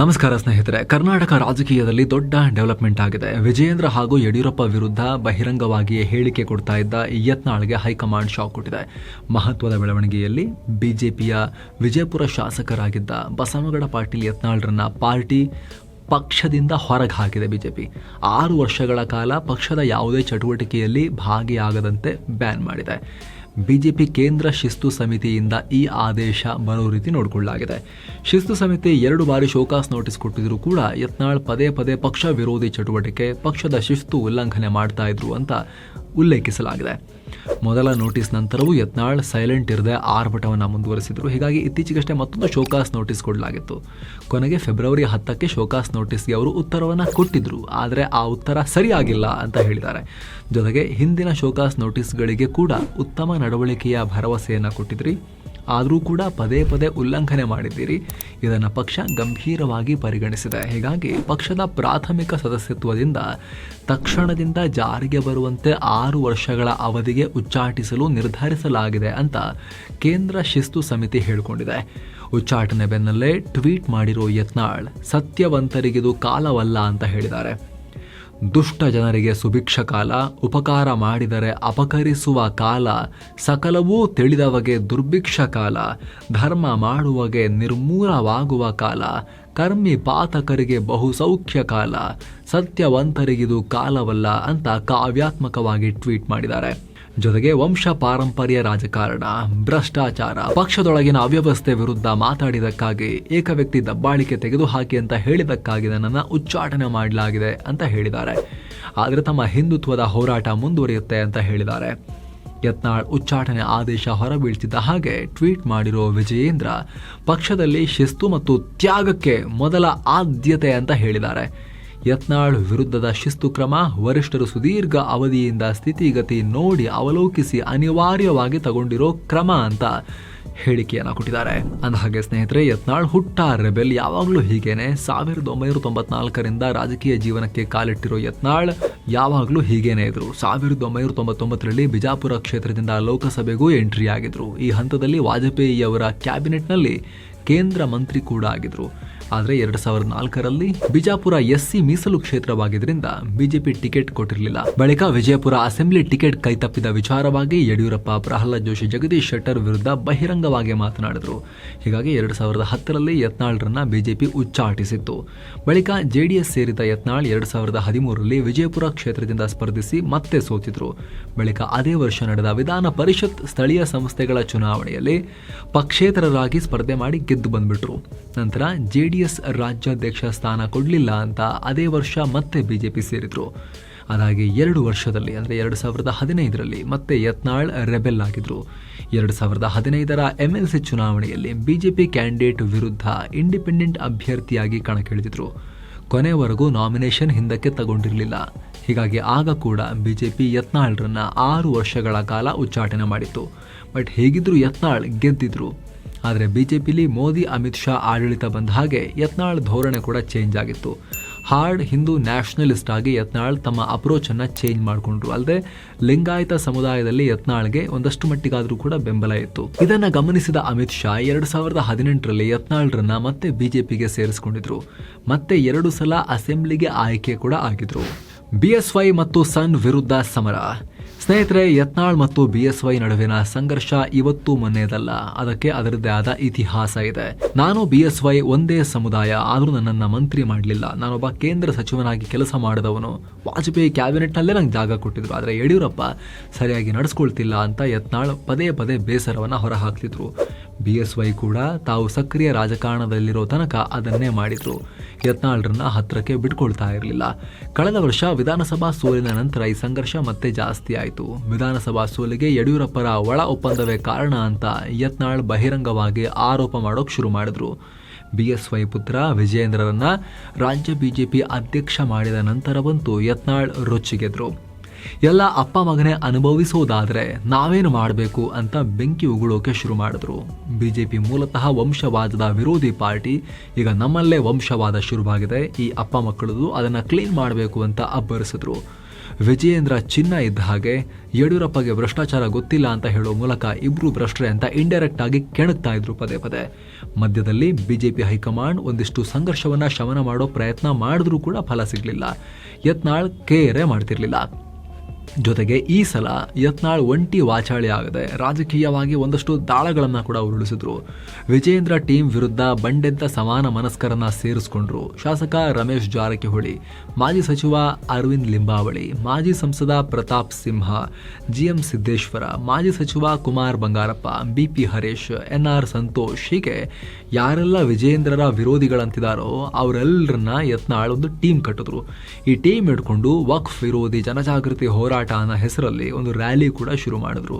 ನಮಸ್ಕಾರ ಸ್ನೇಹಿತರೆ, ಕರ್ನಾಟಕ ರಾಜಕೀಯದಲ್ಲಿ ದೊಡ್ಡ ಡೆವಲಪ್ಮೆಂಟ್ ಆಗಿದೆ. ವಿಜಯೇಂದ್ರ ಹಾಗೂ ಯಡಿಯೂರಪ್ಪ ವಿರುದ್ಧ ಬಹಿರಂಗವಾಗಿಯೇ ಹೇಳಿಕೆ ಕೊಡ್ತಾ ಇದ್ದ ಯತ್ನಾಳ್ಗೆ ಹೈಕಮಾಂಡ್ ಶಾಕ್ ಕೊಟ್ಟಿದೆ. ಮಹತ್ವದ ಬೆಳವಣಿಗೆಯಲ್ಲಿ ಬಿಜೆಪಿಯ ವಿಜಯಪುರ ಶಾಸಕರಾಗಿದ್ದ ಬಸವನಗಡ ಪಾಟೀಲ್ ಯತ್ನಾಳ್ರನ್ನ ಪಾರ್ಟಿ ಪಕ್ಷದಿಂದ ಹೊರಗೆ ಹಾಕಿದೆ ಬಿಜೆಪಿ. ಆರು ವರ್ಷಗಳ ಕಾಲ ಪಕ್ಷದ ಯಾವುದೇ ಚಟುವಟಿಕೆಯಲ್ಲಿ ಭಾಗಿಯಾಗದಂತೆ ಬ್ಯಾನ್ ಮಾಡಿದೆ. ಬಿಜೆಪಿ ಕೇಂದ್ರ ಶಿಸ್ತು ಸಮಿತಿಯಿಂದ ಈ ಆದೇಶ ಬರೋ ರೀತಿ ನೋಡಿಕೊಳ್ಳಲಾಗಿದೆ. ಶಿಸ್ತು ಸಮಿತಿ ಎರಡು ಬಾರಿ ಶೋಕಾಸ್ ನೋಟಿಸ್ ಕೊಟ್ಟಿದ್ರು ಕೂಡ ಯತ್ನಾಳ್ ಪದೇ ಪದೇ ಪಕ್ಷ ವಿರೋಧಿ ಚಟುವಟಿಕೆ, ಪಕ್ಷದ ಶಿಸ್ತು ಉಲ್ಲಂಘನೆ ಮಾಡ್ತಾ ಇದ್ರು ಅಂತ ಉಲ್ಲೇಖಿಸಲಾಗಿದೆ. ಮೊದಲ ನೋಟಿಸ್ ನಂತರವೂ ಯತ್ನಾಳ್ ಸೈಲೆಂಟ್ ಇರದೆ ಆರ್ಭಟವನ್ನು ಮುಂದುವರೆಸಿದ್ರು. ಹೀಗಾಗಿ ಇತ್ತೀಚೆಗಷ್ಟೇ ಮತ್ತೊಂದು ಶೋಕಾಸ್ ನೋಟಿಸ್ ಕೊಡಲಾಗಿತ್ತು. ಕೊನೆಗೆ ಫೆಬ್ರವರಿ ಹತ್ತಕ್ಕೆ ಶೋಕಾಸ್ ನೋಟಿಸ್ಗೆ ಅವರು ಉತ್ತರವನ್ನು ಕೊಟ್ಟಿದ್ರು. ಆದರೆ ಆ ಉತ್ತರ ಸರಿಯಾಗಿಲ್ಲ ಅಂತ ಹೇಳಿದ್ದಾರೆ. ಜೊತೆಗೆ ಹಿಂದಿನ ಶೋಕಾಸ್ ನೋಟಿಸ್ಗಳಿಗೆ ಕೂಡ ಉತ್ತಮ ನಡವಳಿಕೆಯ ಭರವಸೆಯನ್ನು ಕೊಟ್ಟಿದ್ರಿ. ಆದರೂ ಕೂಡ ಪದೇ ಪದೇ ಉಲ್ಲಂಘನೆ ಮಾಡಿದ್ದೀರಿ. ಇದನ್ನು ಪಕ್ಷ ಗಂಭೀರವಾಗಿ ಪರಿಗಣಿಸಿದೆ. ಹೀಗಾಗಿ ಪಕ್ಷದ ಪ್ರಾಥಮಿಕ ಸದಸ್ಯತ್ವದಿಂದ ತಕ್ಷಣದಿಂದ ಜಾರಿಗೆ ಬರುವಂತೆ ಆರು ವರ್ಷಗಳ ಅವಧಿಗೆ ಉಚ್ಚಾಟಿಸಲು ನಿರ್ಧರಿಸಲಾಗಿದೆ ಅಂತ ಕೇಂದ್ರ ಶಿಸ್ತು ಸಮಿತಿ ಹೇಳಿಕೊಂಡಿದೆ. ಉಚ್ಚಾಟನೆ ಬೆನ್ನಲ್ಲೇ ಟ್ವೀಟ್ ಮಾಡಿರೋ ಯತ್ನಾಳ್, ಸತ್ಯವಂತರಿಗಿದು ಕಾಲವಲ್ಲ ಅಂತ ಹೇಳಿದ್ದಾರೆ. ದುಷ್ಟ ಜನರಿಗೆ ಸುಭಿಕ್ಷ ಕಾಲ, ಉಪಕಾರ ಮಾಡಿದರೆ ಅಪಕರಿಸುವ ಕಾಲ, ಸಕಲವೂ ತಿಳಿದವಗೆ ದುರ್ಭಿಕ್ಷ ಕಾಲ, ಧರ್ಮ ಮಾಡುವಗೆ ನಿರ್ಮೂಲವಾಗುವ ಕಾಲ, ಕರ್ಮಿ ಪಾತಕರಿಗೆ ಬಹು ಸೌಖ್ಯ ಕಾಲ, ಸತ್ಯವಂತರಿಗಿದು ಕಾಲವಲ್ಲ ಅಂತ ಕಾವ್ಯಾತ್ಮಕವಾಗಿ ಟ್ವೀಟ್ ಮಾಡಿದ್ದಾರೆ. ಜೊತೆಗೆ ವಂಶ ಪಾರಂಪರ್ಯ ರಾಜಕಾರಣ, ಭ್ರಷ್ಟಾಚಾರ, ಪಕ್ಷದೊಳಗಿನ ಅವ್ಯವಸ್ಥೆ ವಿರುದ್ಧ ಮಾತಾಡಿದಕ್ಕಾಗಿ ಏಕವ್ಯಕ್ತಿ ದಬ್ಬಾಳಿಕೆ ತೆಗೆದುಹಾಕಿ ಅಂತ ಹೇಳಿದಕ್ಕಾಗಿ ನನ್ನನ್ನು ಉಚ್ಚಾಟನೆ ಮಾಡಲಾಗಿದೆ ಅಂತ ಹೇಳಿದ್ದಾರೆ. ಆದರೆ ತಮ್ಮ ಹಿಂದುತ್ವದ ಹೋರಾಟ ಮುಂದುವರಿಯುತ್ತೆ ಅಂತ ಹೇಳಿದ್ದಾರೆ. ಯತ್ನಾಳ್ ಉಚ್ಚಾಟನೆ ಆದೇಶ ಹೊರಬೀಳ್ತಿದ್ದ ಹಾಗೆ ಟ್ವೀಟ್ ಮಾಡಿರೋ ವಿಜಯೇಂದ್ರ, ಪಕ್ಷದಲ್ಲಿ ಶಿಸ್ತು ಮತ್ತು ತ್ಯಾಗಕ್ಕೆ ಮೊದಲ ಆದ್ಯತೆ ಅಂತ ಹೇಳಿದ್ದಾರೆ. ಯತ್ನಾಳ್ ವಿರುದ್ಧದ ಶಿಸ್ತು ಕ್ರಮ, ವರಿಷ್ಠರು ಸುದೀರ್ಘ ಅವಧಿಯಿಂದ ಸ್ಥಿತಿಗತಿ ನೋಡಿ ಅವಲೋಕಿಸಿ ಅನಿವಾರ್ಯವಾಗಿ ತಗೊಂಡಿರೋ ಕ್ರಮ ಅಂತ ಹೇಳಿಕೆಯನ್ನು ಕೊಟ್ಟಿದ್ದಾರೆ. ಅಂದಹಾಗೆ ಸ್ನೇಹಿತರೆ, ಯತ್ನಾಳ್ ಹುಟ್ಟ ರೆಬೆಲ್ ಯಾವಾಗಲೂ ಹೀಗೇನೆ. ಸಾವಿರದ ಒಂಬೈನೂರ ತೊಂಬತ್ನಾಲ್ಕರಿಂದ ರಾಜಕೀಯ ಜೀವನಕ್ಕೆ ಕಾಲಿಟ್ಟಿರೋ ಯತ್ನಾಳ್ ಯಾವಾಗಲೂ ಹೀಗೇನೆ ಇದ್ರು. ಸಾವಿರದ ಒಂಬೈನೂರ ತೊಂಬತ್ತೊಂಬತ್ತರಲ್ಲಿ ಬಿಜಾಪುರ ಕ್ಷೇತ್ರದಿಂದ ಲೋಕಸಭೆಗೂ ಎಂಟ್ರಿ ಆಗಿದ್ರು ಈ ಹಂತದಲ್ಲಿ ವಾಜಪೇಯಿಯವರ ಕ್ಯಾಬಿನೆಟ್ನಲ್ಲಿ ಕೇಂದ್ರ ಮಂತ್ರಿ ಕೂಡ ಆಗಿದ್ರು. ಆದರೆ ಎರಡು ಸಾವಿರದ ನಾಲ್ಕರಲ್ಲಿ ಬಿಜಾಪುರ ಎಸ್ಸಿ ಮೀಸಲು ಕ್ಷೇತ್ರವಾಗಿದ್ದರಿಂದ ಬಿಜೆಪಿ ಟಿಕೆಟ್ ಕೊಟ್ಟಿರಲಿಲ್ಲ. ಬಳಿಕ ವಿಜಯಪುರ ಅಸೆಂಬ್ಲಿ ಟಿಕೆಟ್ ಕೈತಪ್ಪಿದ ವಿಚಾರವಾಗಿ ಯಡಿಯೂರಪ್ಪ, ಪ್ರಹ್ಲಾದ್ ಜೋಶಿ, ಜಗದೀಶ್ ಶೆಟ್ಟರ್ ವಿರುದ್ಧ ಬಹಿರಂಗವಾಗಿ ಮಾತನಾಡಿದರು. ಹೀಗಾಗಿ ಎರಡು ಸಾವಿರದ ಹತ್ತರಲ್ಲಿ ಯತ್ನಾಳ್ರನ್ನ ಬಿಜೆಪಿ ಉಚ್ಚಾಟಿಸಿತ್ತು ಬಳಿಕ ಜೆಡಿಎಸ್ ಸೇರಿದ ಯತ್ನಾಳ್ ಎರಡು ಸಾವಿರದ ಹದಿಮೂರರಲ್ಲಿ ವಿಜಯಪುರ ಕ್ಷೇತ್ರದಿಂದ ಸ್ಪರ್ಧಿಸಿ ಮತ್ತೆ ಸೋತಿದ್ರು. ಬಳಿಕ ಅದೇ ವರ್ಷ ನಡೆದ ವಿಧಾನ ಪರಿಷತ್ ಸ್ಥಳೀಯ ಸಂಸ್ಥೆಗಳ ಚುನಾವಣೆಯಲ್ಲಿ ಪಕ್ಷೇತರರಾಗಿ ಸ್ಪರ್ಧೆ ಮಾಡಿ ಗೆದ್ದು ಬಂದ್ಬಿಟ್ರು. ನಂತರ ಜೆಡಿಎಸ್ ರಾಜ್ಯಾಧ್ಯಕ್ಷ ಸ್ಥಾನ ಕೊಡಲಿಲ್ಲ ಅಂತ ಅದೇ ವರ್ಷ ಮತ್ತೆ ಬಿಜೆಪಿ ಸೇರಿದ್ರು. ಅದಾಗಿ ಎರಡು ವರ್ಷದಲ್ಲಿ, ಅಂದರೆ ಎರಡು ಸಾವಿರದ ಹದಿನೈದರಲ್ಲಿ ಮತ್ತೆ ಯತ್ನಾಳ್ ರೆಬೆಲ್ ಆಗಿದ್ರು. ಎರಡು ಸಾವಿರದ ಹದಿನೈದರ ಎಂ ಎಲ್ ಸಿ ಚುನಾವಣೆಯಲ್ಲಿ ಬಿಜೆಪಿ ಕ್ಯಾಂಡಿಡೇಟ್ ವಿರುದ್ಧ ಇಂಡಿಪೆಂಡೆಂಟ್ ಅಭ್ಯರ್ಥಿಯಾಗಿ ಕಣಕ್ಕಿಳಿದಿದ್ರು. ಕೊನೆವರೆಗೂ ನಾಮಿನೇಷನ್ ಹಿಂದಕ್ಕೆ ತಗೊಂಡಿರಲಿಲ್ಲ. ಹೀಗಾಗಿ ಆಗ ಕೂಡ ಬಿಜೆಪಿ ಯತ್ನಾಳ್ರನ್ನ ಆರು ವರ್ಷಗಳ ಕಾಲ ಉಚ್ಚಾಟನೆ ಮಾಡಿತ್ತು. ಬಟ್ ಹೇಗಿದ್ರು ಯತ್ನಾಳ್ ಗೆದ್ದಿದ್ರು. ಆದರೆ ಬಿಜೆಪಿಲಿ ಮೋದಿ, ಅಮಿತ್ ಶಾ ಆಡಳಿತ ಬಂದ ಹಾಗೆ ಯತ್ನಾಳ್ ಧೋರಣೆ ಕೂಡ ಚೇಂಜ್ ಆಗಿತ್ತು. ಹಾರ್ಡ್ ಹಿಂದೂ ನ್ಯಾಷನಲಿಸ್ಟ್ ಆಗಿ ಯತ್ನಾಳ್ ತಮ್ಮ ಅಪ್ರೋಚನ್ನು ಚೇಂಜ್ ಮಾಡಿಕೊಂಡ್ರು. ಅಲ್ಲದೆ ಲಿಂಗಾಯತ ಸಮುದಾಯದಲ್ಲಿ ಯತ್ನಾಳ್ಗೆ ಒಂದಷ್ಟು ಮಟ್ಟಿಗಾದರೂ ಕೂಡ ಬೆಂಬಲ ಇತ್ತು. ಇದನ್ನು ಗಮನಿಸಿದ ಅಮಿತ್ ಶಾ ಎರಡು ಸಾವಿರದ ಹದಿನೆಂಟರಲ್ಲಿ ಯತ್ನಾಳ್ರನ್ನ ಮತ್ತೆ ಬಿಜೆಪಿಗೆ ಸೇರಿಸಿಕೊಂಡಿದ್ರು. ಮತ್ತೆ ಎರಡು ಸಲ ಅಸೆಂಬ್ಲಿಗೆ ಆಯ್ಕೆ ಕೂಡ ಆಗಿದ್ರು. ಬಿಎಸ್ವೈ ಮತ್ತು ಸನ್ ವಿರುದ್ಧ ಸಮರ. ಸ್ನೇಹಿತರೆ, ಯತ್ನಾಳ್ ಮತ್ತು ಬಿಎಸ್ವೈ ನಡುವಿನ ಸಂಘರ್ಷ ಇವತ್ತು ಮೊನ್ನೆದಲ್ಲ. ಅದಕ್ಕೆ ಅದರದ್ದೇ ಆದ ಇತಿಹಾಸ ಇದೆ. ನಾನು ಬಿಎಸ್ವೈ ಒಂದೇ ಸಮುದಾಯ, ಆದರೂ ನನ್ನನ್ನು ಮಂತ್ರಿ ಮಾಡಲಿಲ್ಲ. ನಾನೊಬ್ಬ ಕೇಂದ್ರ ಸಚಿವನಾಗಿ ಕೆಲಸ ಮಾಡಿದವನು. ವಾಜಪೇಯಿ ಕ್ಯಾಬಿನೆಟ್ನಲ್ಲೇ ನಂಗೆ ಜಾಗ ಕೊಟ್ಟಿದ್ರು. ಆದರೆ ಯಡಿಯೂರಪ್ಪ ಸರಿಯಾಗಿ ನಡೆಸ್ಕೊಳ್ತಿಲ್ಲ ಅಂತ ಯತ್ನಾಳ್ ಪದೇ ಪದೇ ಬೇಸರವನ್ನು ಹೊರಹಾಕ್ತಿದ್ರು. ಬಿ ಎಸ್ ವೈ ಕೂಡ ತಾವು ಸಕ್ರಿಯ ರಾಜಕಾರಣದಲ್ಲಿರೋ ತನಕ ಅದನ್ನೇ ಮಾಡಿದ್ರು. ಯತ್ನಾಳ್ರನ್ನ ಹತ್ತಿರಕ್ಕೆ ಬಿಟ್ಕೊಳ್ತಾ ಇರಲಿಲ್ಲ. ಕಳೆದ ವರ್ಷ ವಿಧಾನಸಭಾ ಸೋಲಿನ ನಂತರ ಈ ಸಂಘರ್ಷ ಮತ್ತೆ ಜಾಸ್ತಿ ಆಯಿತು. ವಿಧಾನಸಭಾ ಸೋಲಿಗೆ ಯಡಿಯೂರಪ್ಪರ ಒಳ ಒಪ್ಪಂದವೇ ಕಾರಣ ಅಂತ ಯತ್ನಾಳ್ ಬಹಿರಂಗವಾಗಿ ಆರೋಪ ಮಾಡೋಕೆ ಶುರು ಮಾಡಿದ್ರು. ಬಿ ಎಸ್ ವೈ ಪುತ್ರ ವಿಜಯೇಂದ್ರರನ್ನ ರಾಜ್ಯ ಬಿಜೆಪಿ ಅಧ್ಯಕ್ಷ ಮಾಡಿದ ನಂತರವಂತೂ ಯತ್ನಾಳ್ ರೊಚ್ಚಿಗೆದ್ರು. ಎಲ್ಲ ಅಪ್ಪ ಮಗನೇ ಅನುಭವಿಸೋದಾದರೆ ನಾವೇನು ಮಾಡಬೇಕು ಅಂತ ಬೆಂಕಿ ಉಗುಳೋಕೆ ಶುರು ಮಾಡಿದ್ರು. ಬಿಜೆಪಿ ಮೂಲತಃ ವಂಶವಾದದ ವಿರೋಧಿ ಪಾರ್ಟಿ, ಈಗ ನಮ್ಮಲ್ಲೇ ವಂಶವಾದ ಶುರುವಾಗಿದೆ. ಈ ಅಪ್ಪ ಮಕ್ಕಳದು ಅದನ್ನು ಕ್ಲೀನ್ ಮಾಡಬೇಕು ಅಂತ ಅಬ್ಬರಿಸಿದ್ರು. ವಿಜಯೇಂದ್ರ ಚಿನ್ನ ಇದ್ದ ಹಾಗೆ ಯಡಿಯೂರಪ್ಪಗೆ ಭ್ರಷ್ಟಾಚಾರ ಗೊತ್ತಿಲ್ಲ ಅಂತ ಹೇಳೋ ಮೂಲಕ ಇಬ್ರು ಭ್ರಷ್ಟರೇ ಅಂತ ಇಂಡೈರೆಕ್ಟ್ ಆಗಿ ಕೆಣಕ್ತಾ ಇದ್ರು ಪದೇ ಪದೇ. ಮಧ್ಯದಲ್ಲಿ ಬಿಜೆಪಿ ಹೈಕಮಾಂಡ್ ಒಂದಿಷ್ಟು ಸಂಘರ್ಷವನ್ನ ಶಮನ ಮಾಡೋ ಪ್ರಯತ್ನ ಮಾಡಿದ್ರೂ ಕೂಡ ಫಲ ಸಿಗಲಿಲ್ಲ. ಯತ್ನಾಳ್ ಕೇರೆ ಮಾಡ್ತಿರ್ಲಿಲ್ಲ. ಜೊತೆಗೆ ಈ ಸಲ ಯತ್ನಾಳ್ ಒಂಟಿ ವಾಚಾಳಿ ಆಗದೆ ರಾಜಕೀಯವಾಗಿ ಒಂದಷ್ಟು ದಾಳಗಳನ್ನು ಕೂಡ ಉರುಳಿಸಿದ್ರು. ವಿಜೇಂದ್ರ ಟೀಮ್ ವಿರುದ್ಧ ಬಂಡೆದ್ದ ಸಮಾನ ಮನಸ್ಕರನ್ನ ಸೇರಿಸ್ಕೊಂಡ್ರು. ಶಾಸಕ ರಮೇಶ್ ಜಾರಕಿಹೊಳಿ, ಮಾಜಿ ಸಚಿವ ಅರವಿಂದ್ ಲಿಂಬಾವಳಿ, ಮಾಜಿ ಸಂಸದ ಪ್ರತಾಪ್ ಸಿಂಹ, ಜಿಎಂ ಸಿದ್ದೇಶ್ವರ, ಮಾಜಿ ಸಚಿವ ಕುಮಾರ್ ಬಂಗಾರಪ್ಪ, ಬಿಪಿ ಹರೀಶ್, ಎನ್ಆರ್ ಸಂತೋಷ್ ಹೀಗೆ ಯಾರೆಲ್ಲ ವಿಜೇಂದ್ರರ ವಿರೋಧಿಗಳಂತಿದಾರೋ ಅವರೆಲ್ಲರನ್ನ ಯತ್ನಾಳ್ ಒಂದು ಟೀಮ್ ಕಟ್ಟಿದ್ರು. ಈ ಟೀಮ್ ಇಟ್ಕೊಂಡು ವಕ್ಫ್ ವಿರೋಧಿ ಜನಜಾಗೃತಿ ಹೋರಾಟ ಅನ್ನೋ ಹೆಸರಲ್ಲಿ ಒಂದು ರ್ಯಾಲಿ ಕೂಡ ಶುರು ಮಾಡಿದ್ರು.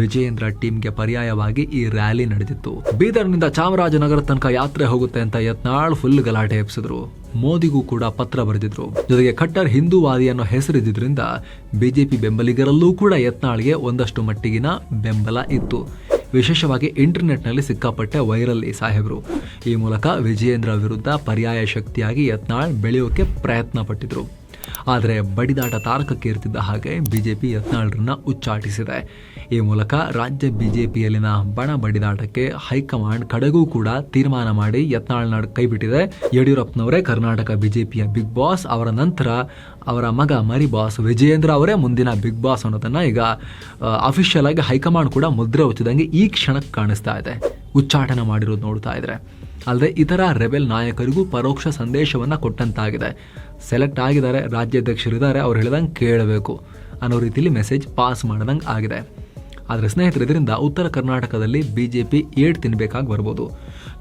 ವಿಜಯೇಂದ್ರ ಟೀಮ್ಗೆ ಪರ್ಯಾಯವಾಗಿ ಈ ರ್ಯಾಲಿ ನಡೆದಿತ್ತು. ಬೀದರ್ನಿಂದ ಚಾಮರಾಜನಗರ ತನಕ ಯಾತ್ರೆ ಹೋಗುತ್ತೆ ಅಂತ ಯತ್ನಾಳ್ ಫುಲ್ ಗಲಾಟೆ ಎಪ್ಸಿದ್ರು ಮೋದಿಗೂ ಕೂಡ ಪತ್ರ ಬರೆದಿದ್ರು. ಜೊತೆಗೆ ಖಟ್ಟರ್ ಹಿಂದೂವಾದಿ ಅನ್ನೋ ಹೆಸರಿದ್ರಿಂದ ಬಿಜೆಪಿ ಬೆಂಬಲಿಗರಲ್ಲೂ ಕೂಡ ಯತ್ನಾಳ್ಗೆ ಒಂದಷ್ಟು ಮಟ್ಟಿಗಿನ ಬೆಂಬಲ ಇತ್ತು. ವಿಶೇಷವಾಗಿ ಇಂಟರ್ನೆಟ್ನಲ್ಲಿ ಸಿಕ್ಕಾಪಟ್ಟೆ ವೈರಲ್ ಈ ಸಾಹೇಬರು. ಈ ಮೂಲಕ ವಿಜಯೇಂದ್ರ ವಿರುದ್ಧ ಪರ್ಯಾಯ ಶಕ್ತಿಯಾಗಿ ಯತ್ನಾಳ್ ಬೆಳೆಯೋಕೆ ಪ್ರಯತ್ನ ಪಟ್ಟಿದ್ರು ಆದರೆ ಬಡಿದಾಟ ತಾರಕಕ್ಕೇರ್ತಿದ್ದ ಹಾಗೆ ಬಿಜೆಪಿ ಯತ್ನಾಳ್ರನ್ನ ಉಚ್ಚಾಟಿಸಿದೆ. ಈ ಮೂಲಕ ರಾಜ್ಯ ಬಿಜೆಪಿಯಲ್ಲಿನ ಬಣ ಬಡಿದಾಟಕ್ಕೆ ಹೈಕಮಾಂಡ್ ಕಡೆಗೂ ಕೂಡ ತೀರ್ಮಾನ ಮಾಡಿ ಯತ್ನಾಳ್ನ ಕೈಬಿಟ್ಟಿದೆ. ಯಡಿಯೂರಪ್ಪನವರೇ ಕರ್ನಾಟಕ ಬಿಜೆಪಿಯ ಬಿಗ್ ಬಾಸ್, ಅವರ ನಂತರ ಅವರ ಮಗ ಮರಿ ಬಾಸ್ ವಿಜಯೇಂದ್ರ ಅವರೇ ಮುಂದಿನ ಬಿಗ್ ಬಾಸ್ ಅನ್ನೋದನ್ನ ಈಗ ಅಫಿಷಿಯಲ್ ಆಗಿ ಹೈಕಮಾಂಡ್ ಕೂಡ ಮುದ್ರೆ ಹೊಚ್ಚಿದಂಗೆ ಈ ಕ್ಷಣಕ್ಕೆ ಕಾಣಿಸ್ತಾ ಇದೆ. ಉಚ್ಚಾಟನೆ ಮಾಡಿರೋದು ನೋಡ್ತಾ ಇದ್ರೆ. ಅಲ್ಲದೆ ಇತರ ರೆಬೆಲ್ ನಾಯಕರಿಗೂ ಪರೋಕ್ಷ ಸಂದೇಶವನ್ನ ಕೊಟ್ಟಂತಾಗಿದೆ. ಸೆಲೆಕ್ಟ್ ಆಗಿದ್ದಾರೆ ರಾಜ್ಯಾಧ್ಯಕ್ಷರಿದ್ದಾರೆ ಅವ್ರು ಹೇಳ್ದಂಗೆ ಕೇಳಬೇಕು ಅನ್ನೋ ರೀತಿಯಲ್ಲಿ ಮೆಸೇಜ್ ಪಾಸ್ ಮಾಡ್ದಂಗೆ ಆಗಿದೆ. ಆದರೆ ಸ್ನೇಹಿತರೆ, ಇದರಿಂದ ಉತ್ತರ ಕರ್ನಾಟಕದಲ್ಲಿ ಬಿ ಜೆ ಪಿ ಏಡ್ ತಿನ್ನಬೇಕಾಗಿ ಬರ್ಬೋದು.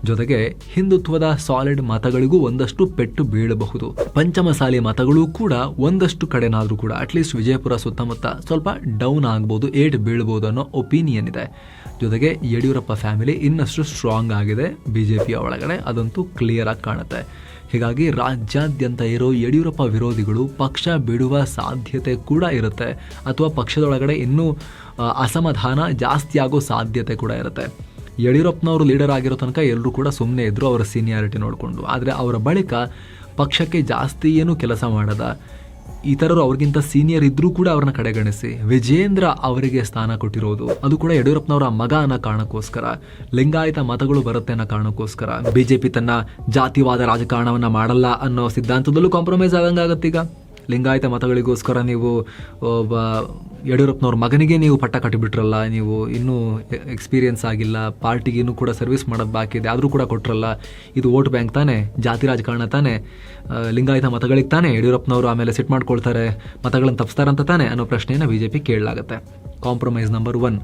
ಜೊತೆಗೆ ಹಿಂದುತ್ವದ ಸಾಲಿಡ್ ಮತಗಳಿಗೂ ಒಂದಷ್ಟು ಪೆಟ್ಟು ಬೀಳಬಹುದು. ಪಂಚಮಸಾಲಿ ಮತಗಳು ಕೂಡ ಒಂದಷ್ಟು ಕಡೆನಾದರೂ ಕೂಡ ಅಟ್ಲೀಸ್ಟ್ ವಿಜಯಪುರ ಸುತ್ತಮುತ್ತ ಸ್ವಲ್ಪ ಡೌನ್ ಆಗ್ಬೋದು, ಏಟ್ ಬೀಳ್ಬೋದು ಅನ್ನೋ ಒಪಿನಿಯನ್ ಇದೆ. ಜೊತೆಗೆ ಯಡಿಯೂರಪ್ಪ ಫ್ಯಾಮಿಲಿ ಇನ್ನಷ್ಟು ಸ್ಟ್ರಾಂಗ್ ಆಗಿದೆ ಬಿ ಜೆ ಪಿಯ ಒಳಗಡೆ ಅದಂತೂ ಕ್ಲಿಯರ್ ಆಗಿ ಕಾಣುತ್ತೆ. ಹೀಗಾಗಿ ರಾಜ್ಯಾದ್ಯಂತ ಇರೋ ಯಡಿಯೂರಪ್ಪ ವಿರೋಧಿಗಳು ಪಕ್ಷ ಬಿಡುವ ಸಾಧ್ಯತೆ ಕೂಡ ಇರುತ್ತೆ, ಅಥವಾ ಪಕ್ಷದೊಳಗಡೆ ಇನ್ನೂ ಅಸಮಾಧಾನ ಜಾಸ್ತಿ ಆಗೋ ಸಾಧ್ಯತೆ ಕೂಡ ಇರುತ್ತೆ. ಯಡಿಯೂರಪ್ಪನವರು ಲೀಡರ್ ಆಗಿರೋ ತನಕ ಎಲ್ಲರೂ ಕೂಡ ಸುಮ್ಮನೆ ಇದ್ದರು ಅವರ ಸೀನಿಯಾರಿಟಿ ನೋಡಿಕೊಂಡು. ಆದರೆ ಅವರ ಬಳಿಕ ಪಕ್ಷಕ್ಕೆ ಜಾಸ್ತಿ ಏನು ಕೆಲಸ ಮಾಡದ, ಇತರರು ಅವ್ರಿಗಿಂತ ಸೀನಿಯರ್ ಇದ್ದರೂ ಕೂಡ ಅವ್ರನ್ನ ಕಡೆಗಣಿಸಿ. ವಿಜೇಂದ್ರ ಅವರಿಗೆ ಸ್ಥಾನ ಕೊಟ್ಟಿರೋದು, ಅದು ಕೂಡ ಯಡಿಯೂರಪ್ಪನವರ ಮಗ ಅನ್ನೋ ಕಾರಣಕ್ಕೋಸ್ಕರ. ಲಿಂಗಾಯತ ಮತಗಳು ಬರುತ್ತೆ ಅನ್ನೋ ಕಾರಣಕ್ಕೋಸ್ಕರ. ಬಿಜೆಪಿ ತನ್ನ ಜಾತಿವಾದ ರಾಜಕಾರಣವನ್ನು ಮಾಡಲ್ಲ ಅನ್ನೋ ಸಿದ್ಧಾಂತದಲ್ಲೂ ಕಾಂಪ್ರಮೈಸ್ ಆಗಂಗಾಗತ್ತೀಗ. ಲಿಂಗಾಯತ ಮತಗಳಿಗೋಸ್ಕರ ನೀವು ಒಬ್ಬ ಯಡಿಯೂರಪ್ಪನವ್ರ ಮಗನಿಗೆ ನೀವು ಪಟ್ಟ ಕಟ್ಟಿಬಿಟ್ರಲ್ಲ, ನೀವು ಇನ್ನೂ ಎಕ್ಸ್ಪೀರಿಯನ್ಸ್ ಆಗಿಲ್ಲ, ಪಾರ್ಟಿಗೆ ಇನ್ನೂ ಕೂಡ ಸರ್ವಿಸ್ ಮಾಡೋದು ಬಾಕಿ ಇದೆ, ಆದರೂ ಕೂಡ ಕೊಟ್ಟರಲ್ಲ ಇದು ವೋಟ್ ಬ್ಯಾಂಕ್ ತಾನೇ, ಜಾತಿ ರಾಜಕಾರಣ ತಾನೇ ಲಿಂಗಾಯತ ಮತಗಳಿಗೆ ತಾನೇ ಯಡಿಯೂರಪ್ಪನವರು ಆಮೇಲೆ ಸಿಟ್ ಮಾಡ್ಕೊಳ್ತಾರೆ, ಮತಗಳನ್ನು ತಪ್ಪಿಸ್ತಾರಂತ ತಾನೇ ಅನ್ನೋ ಪ್ರಶ್ನೆಯನ್ನು ಬಿ ಜೆ ಪಿ ಕೇಳಲಾಗುತ್ತೆ. ಕಾಂಪ್ರಮೈಸ್ ನಂಬರ್ ಒನ್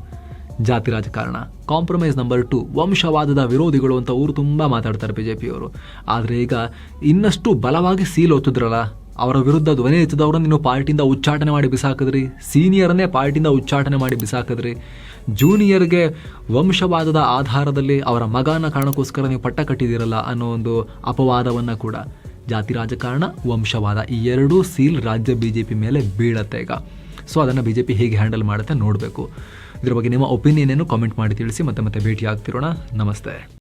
ಜಾತಿ ರಾಜಕಾರಣ. ಕಾಂಪ್ರಮೈಸ್ ನಂಬರ್ ಟು ವಂಶವಾದದ ವಿರೋಧಿಗಳು ಅಂತ ಊರು ತುಂಬ ಮಾತಾಡ್ತಾರೆ ಬಿ ಜೆ ಪಿಯವರು ಆದರೆ ಈಗ ಇನ್ನಷ್ಟು ಬಲವಾಗಿ ಸೀಲ್ ಒತ್ತಿದ್ರಲ್ಲ ಅವರ ವಿರುದ್ಧ ಧ್ವನಿ ಎತ್ತಿದವರನ್ನು ನೀನು ಪಾರ್ಟಿಯಿಂದ ಉಚ್ಚಾಟನೆ ಮಾಡಿ ಬಿಸಾಕಿದ್ರಿ. ಸೀನಿಯರನ್ನೇ ಪಾರ್ಟಿಯಿಂದ ಉಚ್ಚಾಟನೆ ಮಾಡಿ ಬಿಸಾಕಿದ್ರಿ. ಜೂನಿಯರ್ಗೆ ವಂಶವಾದದ ಆಧಾರದಲ್ಲಿ ಅವರ ಮಗನ ಕಾರಣಕ್ಕೋಸ್ಕರ ನೀವು ಪಟ್ಟ ಕಟ್ಟಿದ್ದೀರಲ್ಲ ಅನ್ನೋ ಒಂದು ಅಪವಾದವನ್ನು ಕೂಡ. ಜಾತಿ ರಾಜಕಾರಣ, ವಂಶವಾದ ಈ ಎರಡೂ ಸೀಲ್ ರಾಜ್ಯ ಬಿ ಜೆ ಪಿ ಮೇಲೆ ಬೀಳತ್ತೆ ಈಗ. ಸೊ, ಅದನ್ನು ಬಿ ಜೆ ಪಿ ಹೇಗೆ ಹ್ಯಾಂಡಲ್ ಮಾಡುತ್ತೆ ನೋಡಬೇಕು. ಇದ್ರ ಬಗ್ಗೆ ನಿಮ್ಮ ಒಪಿನಿಯನ್ ಏನು, ಕಾಮೆಂಟ್ ಮಾಡಿ ತಿಳಿಸಿ ಮತ್ತೆ ಮತ್ತೆ ಭೇಟಿ ಆಗ್ತಿರೋಣ ನಮಸ್ತೆ.